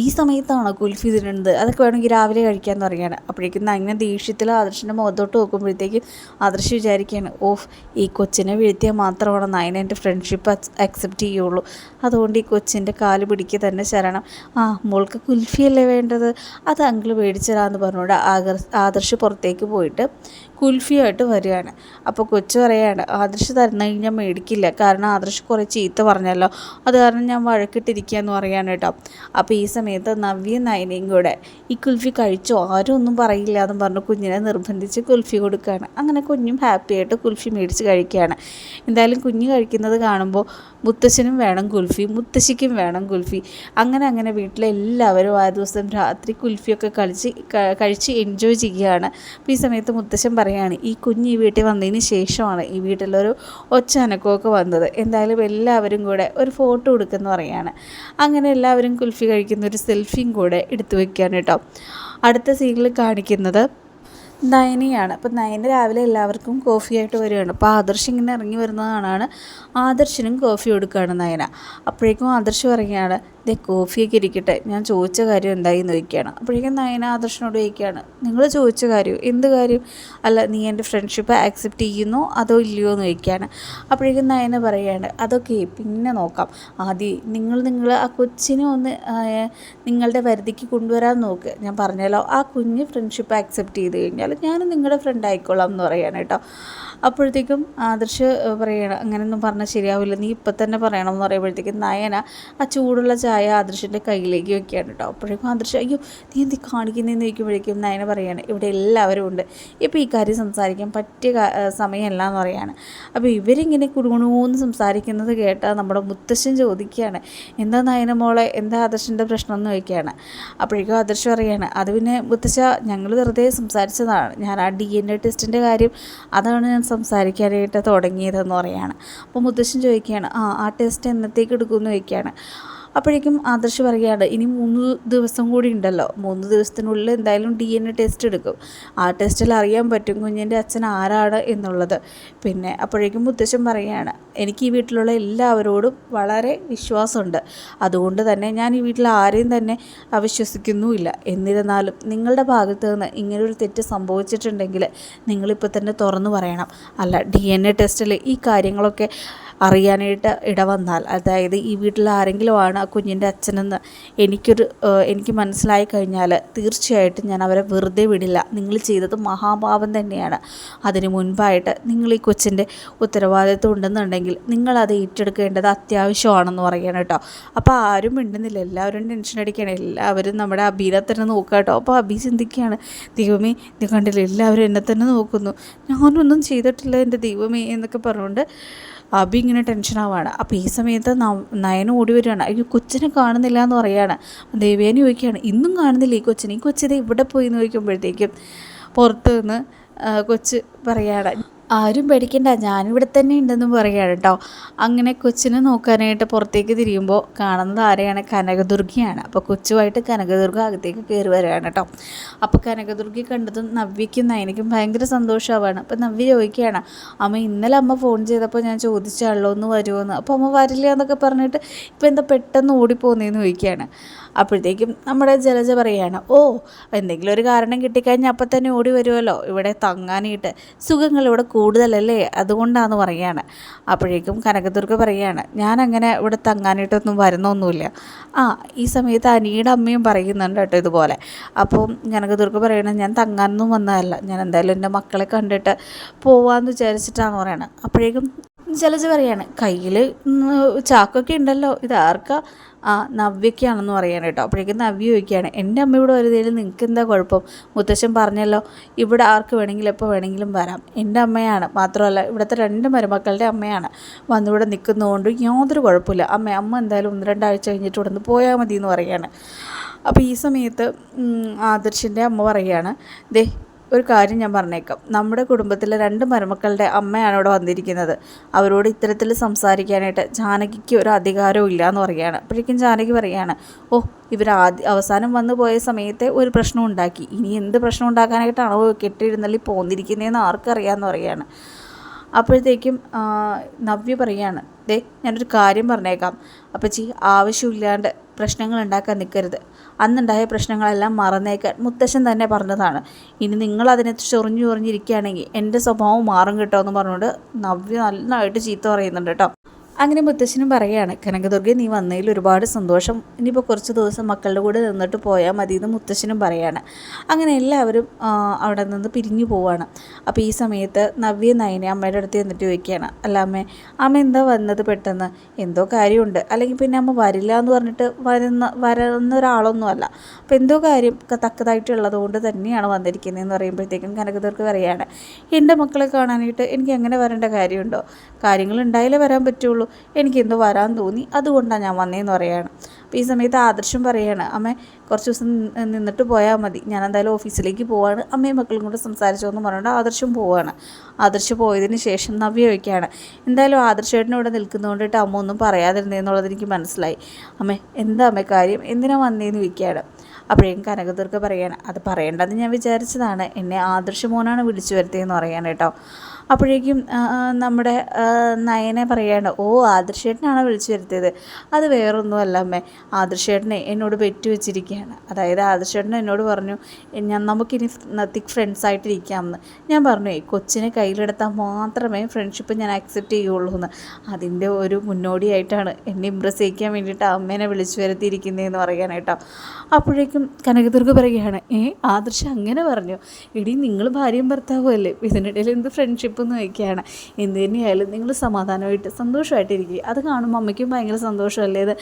ഈ സമയത്താണോ കുൽഫി തിന്നുന്നത് അതൊക്കെ വേണമെങ്കിൽ രാവിലെ കഴിക്കാൻ പറയുകയാണ് അപ്പോഴേക്കും അങ്ങനെ ദേഷ്യത്തിൽ ആദർശിന്റെ മുഖത്തോട്ട് നോക്കുമ്പോഴത്തേക്കും ആദർശ് വിചാരിക്കുകയാണ് ഓഫ് ഈ കൊച്ചിനെ വീഴ്ത്തിയാൽ മാത്രമാണ് നയന എന്റെ ഫ്രണ്ട്ഷിപ്പ് അക്സെപ്റ്റ് ചെയ്യുള്ളൂ. അതുകൊണ്ട് ഈ കൊച്ചിന്റെ കാൽ പിടിക്കുക തന്നെ ശരണം. ആ മോൾക്ക് കുൽഫിയല്ലേ വേണ്ടത്? അത് അങ്കിൾ മേടിച്ചതാന്ന് പറഞ്ഞുകൊണ്ട് ആദർ ആദർശ് പുറത്തേക്ക് പോയിട്ട് കുൽഫിയായിട്ട് വരികയാണ്. അപ്പോൾ കൊച്ചു പറയാണ് ആദർശ് തരുന്ന കഴിഞ്ഞാൽ മേടിക്കില്ല. കാരണം ആദർശ് കുറേ ചീത്ത പറഞ്ഞല്ലോ. അത് കാരണം ഞാൻ വഴക്കിട്ടിരിക്കുക എന്ന് പറയാണ് കേട്ടോ. അപ്പോൾ ഈ സമയത്ത് നവ്യ നയനയും കൂടെ ഈ കുൽഫി കഴിച്ചോ? ആരും ഒന്നും പറയില്ല എന്ന് പറഞ്ഞ് കുഞ്ഞിനെ നിർബന്ധിച്ച് കുൽഫി കൊടുക്കുകയാണ്. അങ്ങനെ കുഞ്ഞും ഹാപ്പി ആയിട്ട് കുൽഫി മേടിച്ച് കഴിക്കുകയാണ്. എന്തായാലും കുഞ്ഞ് കഴിക്കുന്നത് കാണുമ്പോൾ മുത്തശ്ശനും വേണം കുൽഫി മുത്തശ്ശിക്കും വേണം കുൽഫി. അങ്ങനെ അങ്ങനെ വീട്ടിലെ എല്ലാവരും ആ ദിവസം രാത്രി കുൽഫിയൊക്കെ കളിച്ച് കഴിച്ച് എൻജോയ് ചെയ്യുകയാണ്. അപ്പോൾ ഈ സമയത്ത് മുത്തശ്ശൻ പറയുകയാണ് ഈ കുഞ്ഞ് ഈ വീട്ടിൽ വന്നതിന് ശേഷമാണ് ഈ വീട്ടിലൊരു ഒച്ച അനക്കമൊക്കെ വന്നത്. എന്തായാലും എല്ലാവരും കൂടെ ഒരു ഫോട്ടോ എടുക്കുന്നു പറയാണ് അങ്ങനെ എല്ലാവരും കുൽഫി കഴിക്കുന്ന ഒരു സെൽഫിയും കൂടെ എടുത്തു വെക്കുകയാണ് കേട്ടോ. അടുത്ത സീനിൽ കാണിക്കുന്നത് നയനയാണ്. അപ്പോൾ നയന രാവിലെ എല്ലാവർക്കും കോഫി ആയിട്ട് വരികയാണ്. അപ്പോൾ ആദർശ് ഇങ്ങനെ ഇറങ്ങി വരുന്നതാണ് ആദർശിനും കോഫി കൊടുക്കുകയാണ് നയന. അപ്പോഴേക്കും ആദർശ് പറയുകയാണ് ദേ കോഫിയൊക്കെ ഇരിക്കട്ടെ. ഞാൻ ചോദിച്ച കാര്യം എന്തായി ചോദിക്കുകയാണ്. അപ്പോഴേക്കും നയന ആദർശിനോട് ചോദിക്കുകയാണ് നിങ്ങൾ ചോദിച്ച കാര്യം എന്ത് കാര്യം? അല്ല നീ എന്റെ ഫ്രണ്ട്ഷിപ്പ് ആക്സെപ്റ്റ് ചെയ്യുന്നു? അതോ ഇല്ലയോ എന്ന് ചോദിക്കുകയാണ്. അപ്പോഴേക്കും നയന പറയുകയാണ് അതൊക്കെ പിന്നെ നോക്കാം. ആദ്യം നിങ്ങൾ നിങ്ങൾ ആ കൊച്ചിനെ ഒന്ന് നിങ്ങളുടെ പരിധിക്ക് കൊണ്ടുവരാൻ നോക്ക്. ഞാൻ പറഞ്ഞല്ലോ ആ കുഞ്ഞ് ഫ്രണ്ട്ഷിപ്പ് ആക്സെപ്റ്റ് ചെയ്ത് കഴിഞ്ഞാൽ ഞാനും നിങ്ങളുടെ ഫ്രണ്ട് ആയിക്കോളാം എന്ന് പറയാണ് കേട്ടോ. അപ്പോഴത്തേക്കും ആദർശ് പറയണം അങ്ങനെയൊന്നും പറഞ്ഞാൽ ശരിയാവില്ല. നീ ഇപ്പം തന്നെ പറയണം എന്ന് പറയുമ്പോഴത്തേക്കും നയന ആ ചൂടുള്ള ചായ ആദർശിന്റെ കയ്യിലേക്ക് വെക്കുകയാണ് കേട്ടോ. അപ്പോഴേക്കും ആദർശ് അയ്യോ നീ എന്ത് കാണിക്കുന്നതെന്ന് ചോദിക്കുമ്പോഴേക്കും നയന പറയാണ് ഇവിടെ എല്ലാവരും ഉണ്ട്. ഇപ്പോൾ ഈ കാര്യം സംസാരിക്കാൻ പറ്റിയ സമയമല്ല എന്ന് പറയാണ്. അപ്പോൾ ഇവരിങ്ങനെ കുടുകുണൂന്ന് സംസാരിക്കുന്നത് കേട്ടാൽ നമ്മുടെ മുത്തശ്ശൻ ചോദിക്കുകയാണ് എന്താ നയന മോളെ എന്താ ആദർശിന്റെ പ്രശ്നം? എന്ന് ചോദിക്കുകയാണ്. അപ്പോഴേക്കും ആദർശ് പറയുകയാണ് അത് പിന്നെ മുത്തശ്ശ ഞങ്ങൾ വെറുതെ സംസാരിച്ചതാണ്. ഞാൻ ആ ഡി എൻ എ ടെസ്റ്റിന്റെ കാര്യം അതാണ് ഞാൻ സംസാരിക്കാനായിട്ട് തുടങ്ങിയതെന്ന് പറയാണ്. അപ്പോൾ മുത്തശ്ശൻ ചോദിക്കുകയാണ് ആ ആ ടെസ്റ്റ് എന്നത്തേക്ക് എടുക്കുമെന്ന് ചോദിക്കുകയാണ്. അപ്പോഴേക്കും ആദർശ് പറയുകയാണ് ഇനി മൂന്ന് ദിവസം കൂടി ഉണ്ടല്ലോ. മൂന്ന് ദിവസത്തിനുള്ളിൽ എന്തായാലും ഡി എൻ എ ടെസ്റ്റ് എടുക്കും. ആ ടെസ്റ്റിൽ അറിയാൻ പറ്റും കുഞ്ഞിന്റെ അച്ഛൻ ആരാണ് എന്നുള്ളത്. പിന്നെ അപ്പോഴേക്കും മുത്തശ്ശൻ പറയുകയാണ് എനിക്ക് ഈ വീട്ടിലുള്ള എല്ലാവരോടും വളരെ വിശ്വാസമുണ്ട്. അതുകൊണ്ട് തന്നെ ഞാൻ ഈ വീട്ടിൽ ആരെയും തന്നെ അവിശ്വസിക്കുന്നുമില്ല. എന്നിരുന്നാലും നിങ്ങളുടെ ഭാഗത്ത് നിന്ന് ഇങ്ങനൊരു തെറ്റ് സംഭവിച്ചിട്ടുണ്ടെങ്കിൽ നിങ്ങളിപ്പോൾ തന്നെ തുറന്നു പറയണം. അല്ല ഡി എൻ എ ടെസ്റ്റിൽ ഈ കാര്യങ്ങളൊക്കെ അറിയാനായിട്ട് ഇടവന്നാൽ. അതായത് ഈ വീട്ടിൽ ആരെങ്കിലും ആണ് ആ കുഞ്ഞിന്റെ അച്ഛനെന്ന് എനിക്കൊരു എനിക്ക് മനസ്സിലായി കഴിഞ്ഞാൽ തീർച്ചയായിട്ടും ഞാൻ അവരെ വെറുതെ വിടില്ല. നിങ്ങൾ ചെയ്തത് മഹാഭാവം തന്നെയാണ്. അതിന് മുൻപായിട്ട് നിങ്ങൾ ഈ കൊച്ചിന്റെ ഉത്തരവാദിത്വം ഉണ്ടെന്നുണ്ടെങ്കിൽ നിങ്ങളത് ഏറ്റെടുക്കേണ്ടത് അത്യാവശ്യമാണെന്ന് പറയണം കേട്ടോ. അപ്പോൾ ആരും മിണ്ടുന്നില്ല. എല്ലാവരും ടെൻഷൻ അടിക്കണം എല്ലാവരും നമ്മുടെ അബീനെ തന്നെ നോക്കുക കേട്ടോ. അപ്പോൾ അബി ചിന്തിക്കുകയാണ് ദൈവമേ നീ കണ്ടില്ല? എല്ലാവരും എന്നെ തന്നെ നോക്കുന്നു. ഞാനൊന്നും ചെയ്തിട്ടില്ല എന്റെ ദൈവമേ എന്നൊക്കെ പറഞ്ഞുകൊണ്ട് അബി ഇങ്ങനെ ടെൻഷൻ ആവാണ്. അപ്പോൾ ഈ സമയത്ത് നയന ഓടി വരികയാണ്. അയ്യോ കൊച്ചിനെ കാണുന്നില്ല എന്ന് പറയുകയാണ് ദേവേനെ ചോദിക്കുകയാണ് ഇന്നും കാണുന്നില്ല ഈ കൊച്ചിനെ? ഈ കൊച്ചിനെ ഇവിടെ പോയി എന്ന് ചോദിക്കുമ്പോഴത്തേക്കും പുറത്ത് കൊച്ച് പറയാണ്. ആരും പേടിക്കണ്ട ഞാനിവിടെ തന്നെ ഉണ്ടെന്ന് പറയുകയാണ് കേട്ടോ. അങ്ങനെ കൊച്ചിനെ നോക്കാനായിട്ട് പുറത്തേക്ക് തിരിയുമ്പോൾ കാണുന്നത് ആരെയാണ്? കനകദുർഗയാണ്. അപ്പോൾ കൊച്ചുമായിട്ട് കനകദുർഗ അകത്തേക്ക് കയറി വരികയാണ് കേട്ടോ. അപ്പോൾ കനകദുർഗി കണ്ടതും നവ്യയ്ക്കും നയനയ്ക്കും ഭയങ്കര സന്തോഷമാവാണ്. അപ്പോൾ നവ്യ ചോദിക്കുകയാണ് അമ്മ ഇന്നലെ അമ്മ ഫോൺ ചെയ്തപ്പോൾ ഞാൻ ചോദിച്ചാണല്ലോ ഒന്ന് വരുമോയെന്ന് അപ്പോൾ അമ്മ വരില്ല എന്നൊക്കെ പറഞ്ഞിട്ട് ഇപ്പോൾ എന്താ പെട്ടെന്ന് ഓടിപ്പോന്നേന്ന് ചോദിക്കുകയാണ്. അപ്പോഴത്തേക്കും നമ്മുടെ ജലജ പറയുകയാണ് ഓ എന്തെങ്കിലും ഒരു കാരണം കിട്ടിക്കഴിഞ്ഞാൽ അപ്പം തന്നെ ഓടി വരുമല്ലോ ഇവിടെ തങ്ങാനായിട്ട് സുഖങ്ങൾ ഇവിടെ കൂടുതലല്ലേ? അതുകൊണ്ടാന്ന് പറയുകയാണ്. അപ്പോഴേക്കും കനകദുർഗ പറയുകയാണ് അങ്ങനെ ഇവിടെ തങ്ങാനായിട്ടൊന്നും വരുന്നൊന്നുമില്ല. ആ ഈ സമയത്ത് അനിയുടെ അമ്മയും പറയുന്നുണ്ട് കേട്ടോ ഇതുപോലെ. അപ്പം കനകദുർഗ പറയണത് ഞാൻ തങ്ങാനൊന്നും വന്നതല്ല. ഞാൻ എന്തായാലും എന്റെ മക്കളെ കണ്ടിട്ട് പോവാമെന്ന് വിചാരിച്ചിട്ടാണെന്ന് പറയണം. അപ്പോഴേക്കും ജലജ പറയാണ് കയ്യിൽ ചാക്കൊക്കെ ഉണ്ടല്ലോ ഇത് ആർക്കാ? ആ നവ്യക്കാണെന്ന് പറയാൻ കേട്ടോ. അപ്പോഴേക്കും നവ്യ ചോദിക്കുകയാണ് എന്റെ അമ്മ ഇവിടെ വരുന്നതിൽ നിങ്ങൾക്ക് എന്താ കുഴപ്പം? മുത്തശ്ശൻ പറഞ്ഞല്ലോ ഇവിടെ ആർക്ക് വേണമെങ്കിലും എപ്പോൾ വേണമെങ്കിലും വരാം. എന്റെ അമ്മയാണ് മാത്രമല്ല ഇവിടുത്തെ രണ്ട് മരുമക്കളുടെ അമ്മയാണ്. വന്നിവിടെ നിൽക്കുന്നതുകൊണ്ട് യാതൊരു കുഴപ്പമില്ല. അമ്മ അമ്മ എന്തായാലും ഒന്ന് രണ്ടാഴ്ച കഴിഞ്ഞിട്ട് ഇവിടെ നിന്ന് പോയാൽ മതി എന്ന് പറയുകയാണ് അപ്പോൾ ഈ സമയത്ത് ആദർശിന്റെ അമ്മ പറയുകയാണ് ദേ ഒരു കാര്യം ഞാൻ പറഞ്ഞേക്കാം. നമ്മുടെ കുടുംബത്തിലെ രണ്ട് മരുമക്കളുടെ അമ്മയാണ് ഇവിടെ വന്നിരിക്കുന്നത്. അവരോട് ഇത്തരത്തിൽ സംസാരിക്കാനായിട്ട് ജാനകിക്ക് ഒരു അധികാരവും ഇല്ല എന്ന് പറയുകയാണ്. അപ്പോഴേക്കും ജാനകി പറയുകയാണ് ഓ ഇവർ ആദ്യ അവസാനം വന്നു പോയ സമയത്തെ ഒരു പ്രശ്നം ഉണ്ടാക്കി ഇനി എന്ത് പ്രശ്നം ഉണ്ടാക്കാനായിട്ടാണോ കെട്ടിയിരുന്നല്ലി പോന്നിരിക്കുന്നതെന്ന് ആർക്കറിയാമെന്ന് പറയുകയാണ്. അപ്പോഴത്തേക്കും നവ്യ പറയാണ് ദേ ഞാനൊരു കാര്യം പറഞ്ഞേക്കാം. അപ്പച്ചി ആവശ്യമില്ലാണ്ട് പ്രശ്നങ്ങൾ ഉണ്ടാക്കാൻ നിൽക്കരുത്. അന്നുണ്ടായ പ്രശ്നങ്ങളെല്ലാം മറന്നേക്കാൻ മുത്തശ്ശൻ തന്നെ പറഞ്ഞതാണ്. ഇനി നിങ്ങൾ അതിനെ ചൊറിഞ്ഞു ചൊറിഞ്ഞിരിക്കുകയാണെങ്കിൽ എന്റെ സ്വഭാവം മാറും കേട്ടോ എന്ന് പറഞ്ഞുകൊണ്ട് നവ്യ നന്നായിട്ട് ചീത്ത പറയുന്നുണ്ട് കേട്ടോ. അങ്ങനെ മുത്തശ്ശനും പറയാണ് കനകദുർഗ നീ വന്നതിൽ ഒരുപാട് സന്തോഷം. ഇനിയിപ്പോൾ കുറച്ച് ദിവസം മക്കളുടെ കൂടെ നിന്നിട്ട് പോയാൽ മതി എന്ന് മുത്തശ്ശനും പറയാണ് അങ്ങനെ എല്ലാവരും അവിടെ നിന്ന് പിരിഞ്ഞു പോവാണ്. അപ്പോൾ ഈ സമയത്ത് നവ്യ നയനെ അമ്മയുടെ അടുത്ത് എന്നിട്ട് ചോദിക്കുകയാണ് അല്ല അമ്മേ അമ്മ എന്താ വന്നത് പെട്ടെന്ന്? എന്തോ കാര്യമുണ്ട്. അല്ലെങ്കിൽ പിന്നെ അമ്മ വരില്ല എന്ന് പറഞ്ഞിട്ട് വരുന്ന വരുന്ന ഒരാളൊന്നുമല്ല അപ്പോൾ എന്തോ കാര്യം തക്കതായിട്ടുള്ളത് കൊണ്ട് തന്നെയാണ് വന്നിരിക്കുന്നത് എന്ന് പറയുമ്പോഴത്തേക്കും കനകദുർഗ പറയാണ് എന്റെ മക്കളെ കാണാനായിട്ട് എനിക്ക് അങ്ങനെ വരേണ്ട കാര്യമുണ്ടോ? കാര്യങ്ങൾ ഉണ്ടായാലേ വരാൻ പറ്റുള്ളൂ. എനിക്ക് എനിക്കിന്ന് വരാൻ തോന്നി. അതുകൊണ്ടാണ് ഞാൻ വന്നതെന്ന് പറയുകയാണ് അപ്പോൾ ഈ സമയത്ത് ആദർശം പറയുകയാണ് അമ്മ കുറച്ച് ദിവസം നിന്നിട്ട് പോയാൽ മതി. ഞാൻ എന്തായാലും ഓഫീസിലേക്ക് പോവാണ്. അമ്മയും മക്കളും കൂടെ സംസാരിച്ചോന്ന് പറഞ്ഞുകൊണ്ട് ആദർശം പോവാണ്. ആദർശ് പോയതിന് ശേഷം നവ്യ വയ്ക്കുകയാണ് എന്തായാലും ആദർശേട്ടനും ഇവിടെ നിൽക്കുന്നതുകൊണ്ടിട്ട് അമ്മ ഒന്നും പറയാതിരുന്നതെന്നുള്ളത് എനിക്ക് മനസ്സിലായി. അമ്മ എന്താ അമ്മ കാര്യം? എന്തിനാ വന്നേന്ന് വയ്ക്കുകയാണ് അപ്പോഴേക്കും കനകദുർഗ പറയാണ് അത് പറയേണ്ടതെന്ന് ഞാൻ വിചാരിച്ചതാണ്. എന്നെ ആദർശ് മോനാണ് വിളിച്ചു വരുത്തിയെന്ന് പറയാൻ കേട്ടോ. അപ്പോഴേക്കും നമ്മുടെ നയനെ പറയാണ് ഓ ആദർശേട്ടനാണ് വിളിച്ചു വരുത്തിയത്? അത് വേറൊന്നുമല്ല അമ്മേ ആദർശേട്ടനെ എന്നോട് പെറ്റു വെച്ചിരിക്കുകയാണ്. അതായത് ആദർശേട്ടൻ എന്നോട് പറഞ്ഞു ഞാൻ നമുക്കിനി തിക് ഫ്രണ്ട്സ് ആയിട്ടിരിക്കാമെന്ന്. ഞാൻ പറഞ്ഞു "ഏയ്, കൊച്ചിനെ കയ്യിലെടുത്താൽ മാത്രമേ ഫ്രണ്ട്ഷിപ്പ് ഞാൻ അക്സെപ്റ്റ് ചെയ്യുള്ളൂ എന്ന്. അതിന്റെ ഒരു മുന്നോടിയായിട്ടാണ് എന്നെ ഇമ്പ്രസ് ചെയ്യിക്കാൻ വേണ്ടിയിട്ട് അമ്മേനെ വിളിച്ചു വരുത്തിയിരിക്കുന്നതെന്ന് പറയാനായിട്ടോ. അപ്പോഴേക്കും കനകദുർഗ പറയുകയാണ് ഏ ആദർശ അങ്ങനെ പറഞ്ഞു. എടീ നിങ്ങൾ ഭാര്യയും ഭർത്താവും അല്ലേ? ഇതിനിടയിൽ എന്ത് ഫ്രണ്ട്ഷിപ്പ് എന്ന് വയ്ക്കുകയാണ്. എന്ത് തന്നെയായാലും നിങ്ങൾ സമാധാനമായിട്ട് സന്തോഷമായിട്ടിരിക്കുക. അത് കാണുമ്പോൾ അമ്മയ്ക്കും ഭയങ്കര സന്തോഷമല്ലേ? ഇത്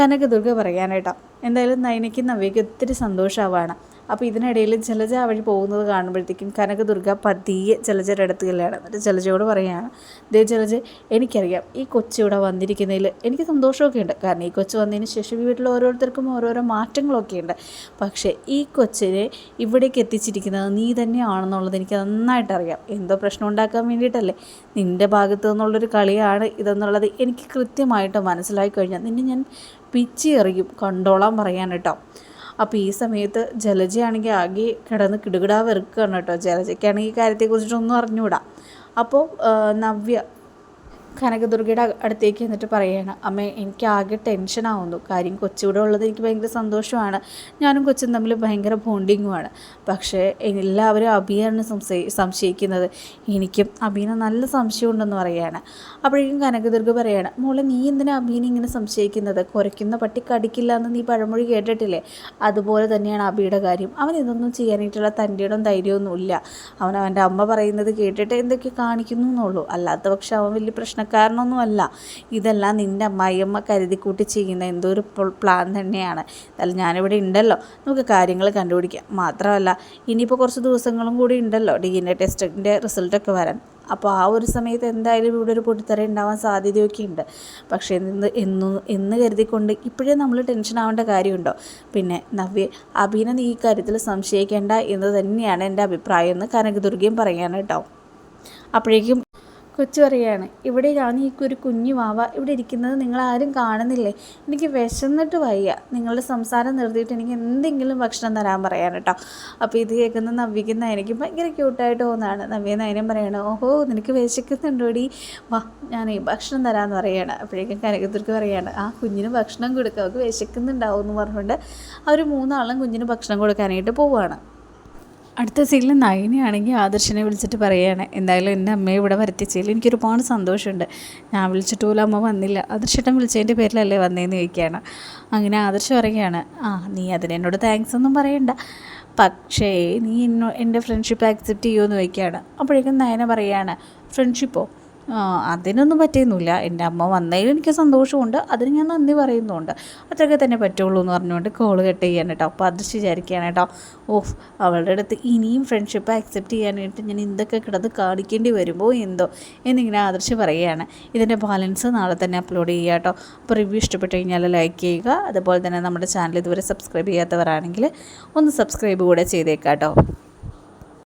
കനകദുർഗ പറയാനായിട്ടോ. എന്തായാലും നയനയ്ക്കും നവ്യയ്ക്കും ഒത്തിരി സന്തോഷമാവാണ്. അപ്പോൾ ഇതിനിടയിൽ ജലജ വഴി പോകുന്നത് കാണുമ്പോഴത്തേക്കും കനകദുർഗ പതിയെ ജലജയുടെ അടുത്ത് കല്യാണം എന്നിട്ട് ജലജയോട് പറയുകയാണ് ദേ ജലജ എനിക്കറിയാം ഈ കൊച്ചു ഇവിടെ വന്നിരിക്കുന്നതിൽ എനിക്ക് സന്തോഷമൊക്കെ ഉണ്ട്. കാരണം ഈ കൊച്ചു വന്നതിന് ശേഷം ഈ വീട്ടിൽ ഓരോരുത്തർക്കും ഓരോരോ മാറ്റങ്ങളൊക്കെ ഉണ്ട്. പക്ഷേ ഈ കൊച്ചിനെ ഇവിടേക്ക് എത്തിച്ചിരിക്കുന്നത് നീ തന്നെയാണെന്നുള്ളത് എനിക്ക് നന്നായിട്ട് അറിയാം. എന്തോ പ്രശ്നം ഉണ്ടാക്കാൻ വേണ്ടിയിട്ടല്ലേ? നിന്റെ ഭാഗത്തു നിന്നുള്ളൊരു കളിയാണ് ഇതെന്നുള്ളത് എനിക്ക് കൃത്യമായിട്ട് മനസ്സിലായി കഴിഞ്ഞാൽ നിന്നെ ഞാൻ പിച്ചി എറിയും. കണ്ടോളാൻ പറയാൻ കേട്ടോ. അപ്പോൾ ഈ സമയത്ത് ജലജയാണെങ്കിൽ ആകെ കിടന്ന് കിടുകിടാ വെറുക്കുകയാണ് കേട്ടോ. ജലജയ്ക്കാണെങ്കിൽ കാര്യത്തെക്കുറിച്ചിട്ടൊന്നും അറിഞ്ഞുകൂടാ അപ്പോൾ നവ്യ കനകദുർഗയുടെ അടുത്തേക്ക് എന്നിട്ട് പറയുകയാണ് അമ്മ എനിക്ക് ആകെ ടെൻഷനാവുന്നു കാര്യം കൊച്ചിവിടെ ഉള്ളത് എനിക്ക് ഭയങ്കര സന്തോഷമാണ്. ഞാനും കൊച്ചും തമ്മിൽ ഭയങ്കര ബോണ്ടിങ്ങുമാണ് പക്ഷേ എല്ലാവരും സംശയി സംശയിക്കുന്നത്. എനിക്കും അബീനെ നല്ല സംശയമുണ്ടെന്ന് പറയുകയാണ് അപ്പോഴേക്കും കനകദുർഗ പറയുകയാണ് മോളെ നീ എന്തിനാ അബീനെ ഇങ്ങനെ സംശയിക്കുന്നത്? കുരയ്ക്കുന്ന പട്ടി കടിക്കില്ല എന്ന് നീ പഴമൊഴി കേട്ടിട്ടില്ലേ? അതുപോലെ തന്നെയാണ് അബിയുടെ കാര്യം. അവൻ ഇതൊന്നും ചെയ്യാനായിട്ടുള്ള തന്റെയിടം ധൈര്യമൊന്നും ഇല്ല അവൻ അവന്റെ അമ്മ പറയുന്നത് കേട്ടിട്ട് എന്തൊക്കെ കാണിക്കുന്നു എന്നുള്ളൂ. അല്ലാത്ത പക്ഷെ അവൻ വലിയ പ്രശ്നക്കാരനൊന്നുമല്ല ഇതെല്ലാം നിന്റെ അമ്മായിയമ്മ കരുതിക്കൂട്ടി ചെയ്യുന്ന എന്തോ ഒരു പ്ലാൻ തന്നെയാണ്. അല്ല ഞാനിവിടെ ഉണ്ടല്ലോ. നമുക്ക് കാര്യങ്ങൾ കണ്ടുപിടിക്കാം. മാത്രമല്ല ഇനിയിപ്പോൾ കുറച്ച് ദിവസങ്ങളും കൂടി ഉണ്ടല്ലോ ഡി എൻ എ ടെസ്റ്റിന്റെ റിസൾട്ടൊക്കെ വരാൻ. അപ്പോൾ ആ ഒരു സമയത്ത് എന്തായാലും ഇവിടെ ഒരു പൊട്ടിത്തെറി ഉണ്ടാവാൻ സാധ്യതയൊക്കെ ഉണ്ട് പക്ഷേ എന്ന് എന്ന് എന്ന് കരുതിക്കൊണ്ട് ഇപ്പോഴേ നമ്മൾ ടെൻഷൻ ആവേണ്ട കാര്യമുണ്ടോ? പിന്നെ നവ്യ അഭിനെ നീ ഈ കാര്യത്തിൽ സംശയിക്കേണ്ട എന്ന് തന്നെയാണ് എന്റെ അഭിപ്രായം എന്ന് കനകദുർഗയും കേട്ടോ അപ്പോഴേക്കും കൊച്ചു പറയാണ് ഇവിടെ ഈ ഒരു കുഞ്ഞു വാവ ഇവിടെ ഇരിക്കുന്നത് നിങ്ങൾ ആരും കാണുന്നില്ലേ? എനിക്ക് വിശന്നിട്ട് വയ്യ. നിങ്ങളുടെ സംസാരം നിർത്തിയിട്ട് എനിക്ക് എന്തെങ്കിലും ഭക്ഷണം തരാൻ പറയാൻ കേട്ടോ. അപ്പോൾ ഇത് കേൾക്കുന്ന നവ്യക്കുന്ന എനിക്ക് ഭയങ്കര ക്യൂട്ടായിട്ട് തോന്നുന്നതാണ് നവ്യ നയനം പറയണം ഓഹോ നിനക്ക് വിശക്കുന്നുണ്ടോടി? വാ ഞാൻ ഭക്ഷണം തരാമെന്ന് പറയാണ്. അപ്പോഴേക്കും കനകത്തിർക്ക് പറയാണ് ആ കുഞ്ഞിന് ഭക്ഷണം കൊടുക്കുക അവർക്ക് വിശക്കുന്നുണ്ടാവും എന്ന് പറഞ്ഞുകൊണ്ട് അവർ മൂന്നാളും കുഞ്ഞിന് ഭക്ഷണം കൊടുക്കാനായിട്ട് പോവുകയാണ്. അടുത്ത സീനിൽ നയനയാണെങ്കിൽ ആദർശനെ വിളിച്ചിട്ട് പറയുകയാണ് എന്തായാലും എന്റെ അമ്മയെ ഇവിടെ വരുത്തിച്ചതിൽ എനിക്ക് ഒരുപാട് സന്തോഷമുണ്ട്. ഞാൻ വിളിച്ചിട്ട് പോലും അമ്മ വന്നില്ല. ആദർശേട്ടൻ വിളിച്ചതിന്റെ പേരിലല്ലേ വന്നതെന്ന് ചോദിക്കുകയാണ്. അങ്ങനെ ആദർശം പറയുകയാണ് ആ നീ അതിന് എന്നോട് താങ്ക്സ് ഒന്നും പറയണ്ട. പക്ഷേ നീ എന്നോ എന്റെ ഫ്രണ്ട്ഷിപ്പ് ആക്സെപ്റ്റ് ചെയ്യുമെന്ന് ചോദിക്കുകയാണ്. അപ്പോഴേക്കും നയന പറയുകയാണ് ഫ്രണ്ട്ഷിപ്പോ അതിനൊന്നും പറ്റിയൊന്നുമില്ല. എന്റെ അമ്മ വന്നതിൽ എനിക്ക് സന്തോഷമുണ്ട്. അതിന് ഞാൻ നന്ദി പറയുന്നുണ്ട്. അത്രയൊക്കെ തന്നെ പറ്റുള്ളൂ എന്ന് പറഞ്ഞുകൊണ്ട് കോൾ കട്ട് ചെയ്യാൻ കേട്ടോ. അപ്പോൾ അത് വിചാരിക്കുകയാണ് കേട്ടോ. ഓഫ് അവളുടെ അടുത്ത് ഇനിയും ഫ്രണ്ട്ഷിപ്പ് അക്സെപ്റ്റ് ചെയ്യാനായിട്ട് ഞാൻ എന്തൊക്കെ കിടന്ന് കാണിക്കേണ്ടി വരുമ്പോൾ എന്തോ എന്നിങ്ങനെ ആദർശ് പറയുകയാണ്. ഇതിന്റെ ബാലൻസ് നാളെ തന്നെ അപ്ലോഡ് ചെയ്യുക കേട്ടോ. അപ്പോൾ റിവ്യൂ ഇഷ്ടപ്പെട്ട് കഴിഞ്ഞാൽ ലൈക്ക് ചെയ്യുക. അതുപോലെ തന്നെ നമ്മുടെ ചാനൽ ഇതുവരെ സബ്സ്ക്രൈബ് ചെയ്യാത്തവരാണെങ്കിൽ ഒന്ന് സബ്സ്ക്രൈബ് കൂടെ ചെയ്തേക്കാം കേട്ടോ